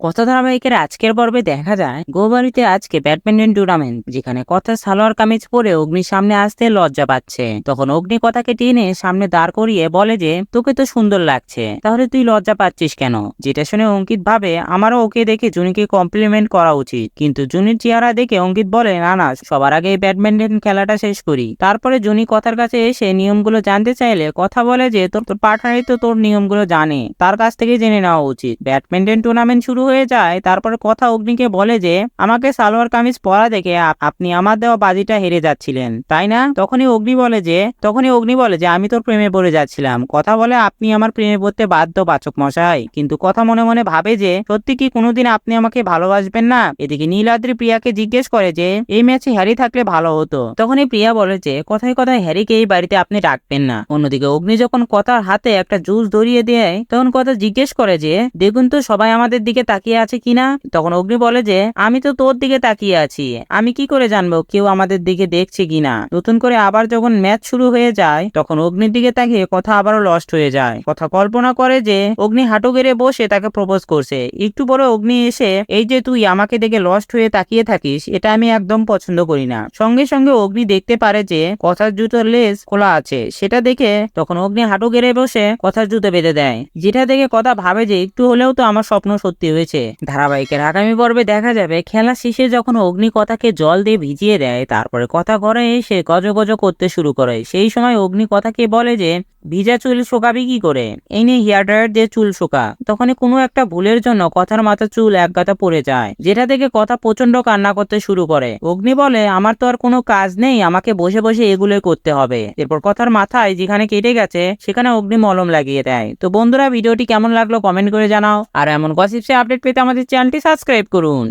কথা ধারাবাহিকের আজকের পর্বে দেখা যায় গৌবাড়িতে আজকে ব্যাডমিন্টন টুর্নামেন্ট যেখানে কথা সালোয়ার কামিজ পরে অগ্নির সামনে আসতে লজ্জা পাচ্ছে। তখন অগ্নি কথাকে টেনে সামনে দাঁড় করিয়ে বলে যে, তোকে তো সুন্দর লাগছে, তাহলে তুই লজ্জা পাচ্ছিস কেন? যেটা শুনে অঙ্কিত ভাবে, আমারও ওকে দেখে জুনিকে কমপ্লিমেন্ট করা উচিত। কিন্তু জুনির চেহারা দেখে অঙ্কিত বলে, না না, সবার আগে ব্যাডমিন্টন খেলাটা শেষ করি। তারপরে জুনি কথার কাছে এসে নিয়মগুলো জানতে চাইলে কথা বলে যে, তোর তোর পার্টনারই তো তোর নিয়মগুলো জানে, তার কাছ থেকে জেনে নেওয়া উচিত। ব্যাডমিন্টন টুর্নামেন্ট শুরু হয়ে যায়, তারপর কথা অগ্নিকে বলে যে, আমাকে সালোয়ার কামিজ পরা দেখে আপনি আমার দেওয়া বাজিটা হেরে যাচ্ছিলেন, তাই না? তখনই অগ্নি বলে যে, তখনই অগ্নি বলে যে, আমি তোর প্রেমে পড়ে যাচ্ছিলাম। কথা বলে আপনি আমার প্রেমে পড়তে বাধ্য পাচক মশাই। কিন্তু কথা মনে মনে ভাবে যে, সত্যি কি কোনোদিন আপনি আমাকে ভালোবাসবেন না? এদিকে নীলাদ্রি প্রিয়াকে জিজ্ঞেস করে যে, এই ম্যাচে হ্যারি থাকলে ভালো হতো? তখনই প্রিয়া বলে যে, কথায় কথায় হ্যারিকে এই বাড়িতে আপনি রাখবেন না। অন্যদিকে অগ্নি যখন কথার হাতে একটা জুস ধরিয়ে দেয়, তখন কথা জিজ্ঞেস করে যে, দেখুন তো সবাই আমাদের দিকে তাকিয়ে আছে কিনা? তখন অগ্নি বলে যে, আমি তো তোর দিকে তাকিয়ে আছি। আমি কি করে জানব কেউ আমাদের দিকে দেখছে কিনা? নতুন করে আবার যখন ম্যাচ শুরু হয়ে যায়, তখন অগ্নির দিকে তাকিয়ে কথা আবারও লস্ট হয়ে যায়। কথা কল্পনা করে যে, অগ্নি হাঁটু গেড়ে বসে তাকে প্রপোজ করছে। একটু পরে অগ্নি এসে, এই যে তুই আমাকে দেখে লস্ট হয়ে তাকিয়ে থাকিস, এটা আমি একদম পছন্দ করি না। সঙ্গে সঙ্গে অগ্নি দেখতে পারে যে, কথার জুতোর লেস খোলা আছে। সেটা দেখে তখন অগ্নি হাঁটু গেড়ে বসে কথার জুতো বেঁধে দেয়। যেটা দেখে কথা ভাবে যে, একটু হলেও তো আমার স্বপ্ন সত্যি হয়েছে। ধারাবাহিকের আগামী পর্বে দেখা যাবে, খেলা শেষে যখন অগ্নি কথাকে জল দিয়ে ভিজিয়ে দেয়, তারপরে কথা ঘরে এসে গজ গজ করতে শুরু করে। সেই সময় অগ্নি কথাকে বলে যে ভিজা চুল শোকাবি কি করে? এই নিয়ে হেয়ার ড্রায়ার দিয়ে চুল শোকা। তখনই কোনো একটা ভুলের জন্য কথার মাথা চুল এক গাতা পড়ে যায়, যেটা থেকে কথা প্রচণ্ড কান্না করতে শুরু করে। অগ্নি বলে, আমার তো আর কোনো কাজ নেই, আমাকে বসে বসে এগুলোই করতে হবে। এরপর কথার মাথায় যেখানে কেটে গেছে, সেখানে অগ্নি মলম লাগিয়ে দেয়। তো বন্ধুরা, ভিডিওটি কেমন লাগল কমেন্ট করে জানাও। আর এমন গসিপসে আপডেট পেতে আমাদের চ্যানেলটি সাবস্ক্রাইব করুন।